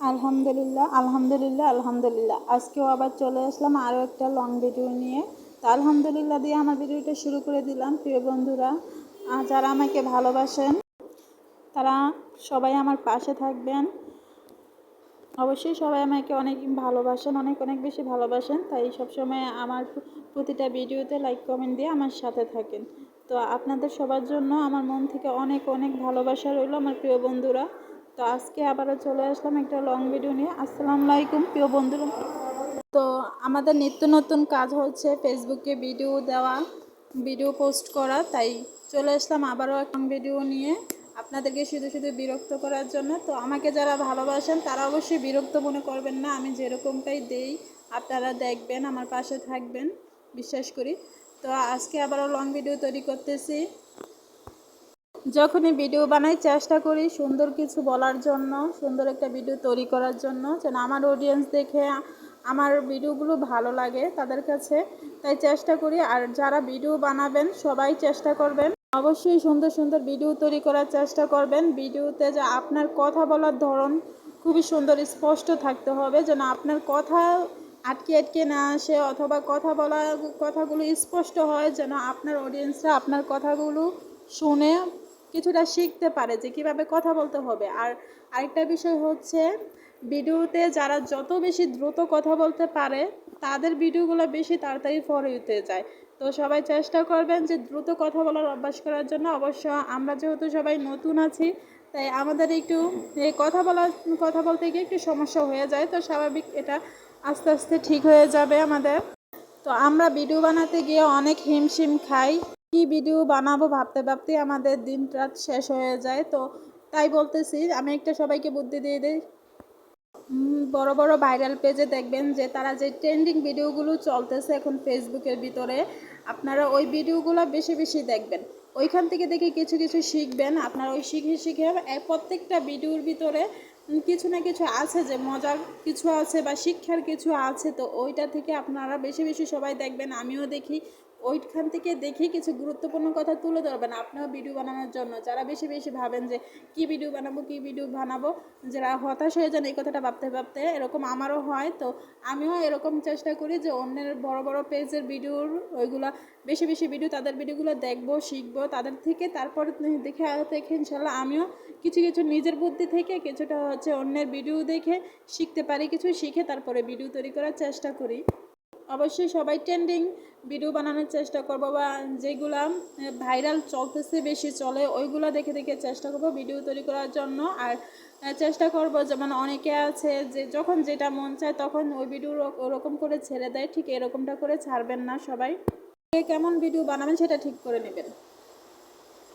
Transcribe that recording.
আলহামদুলিল্লাহ আলহামদুলিল্লাহ আলহামদুলিল্লাহ। আজকেও আবার চলে আসলাম আরও একটা লং ভিডিও নিয়ে। তো আলহামদুলিল্লাহ দিয়ে আমার ভিডিওটা শুরু করে দিলাম, প্রিয় বন্ধুরা। যারা আমাকে ভালোবাসেন, তারা সবাই আমার পাশে থাকবেন। অবশ্যই সবাই আমাকে অনেক ভালোবাসেন, অনেক অনেক বেশি ভালোবাসেন। তাই সবসময় আমার প্রতিটা ভিডিওতে লাইক কমেন্ট দিয়ে আমার সাথে থাকেন। তো আপনাদের সবার জন্য আমার মন থেকে অনেক অনেক ভালোবাসা রইল, আমার প্রিয় বন্ধুরা। তো আজকে আবারও চলে আসলাম একটা লং ভিডিও নিয়ে। আসসালামু আলাইকুম, প্রিয় বন্ধুরা। তো আমাদের নিত্য নতুন কাজ হচ্ছে ফেসবুকে ভিডিও দেওয়া ভিডিও পোস্ট করা। তাই চলে আসলাম আবারও একটা ভিডিও নিয়ে আপনাদেরকে শুধু শুধু বিরক্ত করার জন্য। তো আমাকে যারা ভালোবাসেন, তারা অবশ্যই বিরক্ত মনে করবেন না। আমি যেরকমটাই দেই, আপনারা দেখবেন, আমার পাশে থাকবেন, বিশ্বাস করি। তো আজকে আবারও লং ভিডিও তৈরি করতেছি। যখনই ভিডিও বানাই, চেষ্টা করি সুন্দর কিছু বলার জন্য, সুন্দর একটা ভিডিও তৈরি করার জন্য, যেন আমার অডিয়েন্স দেখে আমার ভিডিওগুলো ভালো লাগে তাদের কাছে। তাই চেষ্টা করি, আর যারা ভিডিও বানাবেন, সবাই চেষ্টা করবেন। অবশ্যই সুন্দর সুন্দর ভিডিও তৈরি করার চেষ্টা করবেন। ভিডিওতে যে আপনার কথা বলার ধরন খুবই সুন্দর, স্পষ্ট থাকতে হবে, যেন আপনার কথা আটকে আটকে না আসে, অথবা কথা বলা, কথাগুলো স্পষ্ট হয়, যেন আপনার অডিয়েন্সরা আপনার কথাগুলো শুনে কিছুটা শিখতে পারে যে কীভাবে কথা বলতে হবে। আর আরেকটা বিষয় হচ্ছে, ভিডিওতে যারা যত বেশি দ্রুত কথা বলতে পারে, তাদের ভিডিওগুলো বেশি তাড়াতাড়ি ফরে উঠতে যায়। তো সবাই চেষ্টা করবেন যে দ্রুত কথা বলার অভ্যাস করার জন্য। অবশ্য আমরা যেহেতু সবাই নতুন আছি, তাই আমাদের একটু কথা বলার, কথা বলতে গিয়ে একটু সমস্যা হয়ে যায়। তো স্বাভাবিক এটা আস্তে আস্তে ঠিক হয়ে যাবে আমাদের। তো আমরা ভিডিও বানাতে গিয়ে অনেক হিমশিম খাই। কি ভিডিও বানাবো ভাবতে ভাবতে আমাদের দিন রাত শেষ হয়ে যায়। তো তাই বলতেছি, আমি একটা সবাইকে বুদ্ধি দিয়ে দিই। বড় বড় ভাইরাল পেজে দেখবেন যে তারা যে ট্রেন্ডিং ভিডিওগুলো চলতেছে এখন ফেসবুকের ভিতরে, আপনারা ওই ভিডিওগুলো বেশি বেশি দেখবেন। ওইখান থেকে দেখে কিছু কিছু শিখবেন। আপনারা ওই শিখে শিখে প্রত্যেকটা ভিডিওর ভিতরে কিছু না কিছু আছে যে মজার কিছু আছে বা শিক্ষার কিছু আছে, তো ওইটা থেকে আপনারা বেশি বেশি সবাই দেখবেন। আমিও দেখি ওইখান থেকে দেখে কিছু গুরুত্বপূর্ণ কথা তুলে ধরবেন। আপনিও ভিডিও বানানোর জন্য। যারা বেশি বেশি ভাবেন যে, কি ভিডিও বানাবো, কি ভিডিও বানাবো, যারা হতাশ হয়ে যান, এই কথাটা ভাবতে ভাবতে এরকম আমারও হয়। তো আমিও এরকম চেষ্টা করি যে, অন্যের বড় বড় পেজের ভিডিওর ওইগুলো বেশি বেশি ভিডিও তাদের ভিডিওগুলো দেখব, শিখব, তাদের থেকে তারপর দেখে দেখে ইনশাল্লাহ আমিও কিছু কিছু নিজের বুদ্ধি থেকে কিছুটা হচ্ছে অন্যের ভিডিও দেখে শিখতে পারি, কিছু শিখে তারপরে ভিডিও তৈরি করার চেষ্টা করি। অবশ্যই সবাই ট্রেন্ডিং ভিডিও বানানোর চেষ্টা করব বা যেগুলা ভাইরাল চলতেছে বেশি চলে, ওইগুলো দেখে দেখে চেষ্টা করব ভিডিও তৈরি করার জন্য। আর চেষ্টা করব যেমন অনেকে আছে যে যখন যেটা মন চায় তখন ওই ভিডিও ওরকম করে ছেড়ে দেয়, ঠিক এরকমটা করে ছাড়বেন না সবাই। কেমন ভিডিও বানাবেন সেটা ঠিক করে নেবেন।